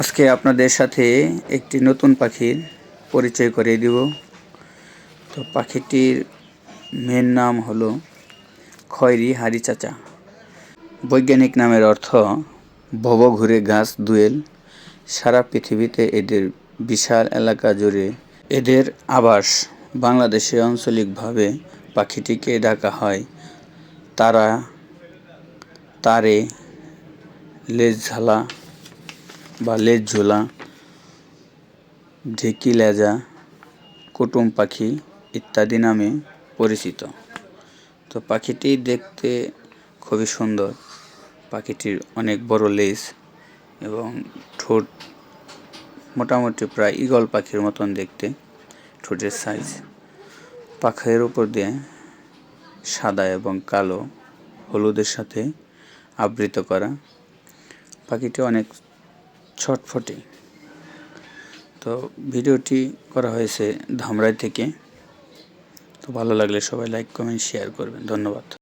আজকে আপনাদের সাথে একটি নতুন পাখির পরিচয় করিয়ে দিব। তো পাখিটির মেন নাম হলো খয়রি হাড়ি চাচা। বৈজ্ঞানিক নামের অর্থ ভব ঘুরে গাছ দুয়েল। সারা পৃথিবীতে এদের বিশাল এলাকা জুড়ে এদের আবাস বাংলাদেশে আঞ্চলিকভাবে পাখিটিকে ডাকা হয়। তারা, তারে, লেজ ঝালা বা লেজ ঝোলা, ঢেকি লেজা, কুটুম পাখি ইত্যাদি নামে পরিচিত। তো পাখিটি দেখতে খুবই সুন্দর। পাখিটির অনেক বড় লেজ এবং ঠোঁট মোটামুটি প্রায় ঈগল পাখির মতন দেখতে, ঠোঁটের সাইজ পাখের উপর দিয়ে সাদা এবং কালো হলুদের সাথে আবৃত করা। পাখিটি অনেক ছটফটে। তো ভিডিওটি করা হয়েছে ধামরাই থেকে। তো ভালো লাগলে সবাই লাইক কমেন্ট শেয়ার করবেন। ধন্যবাদ।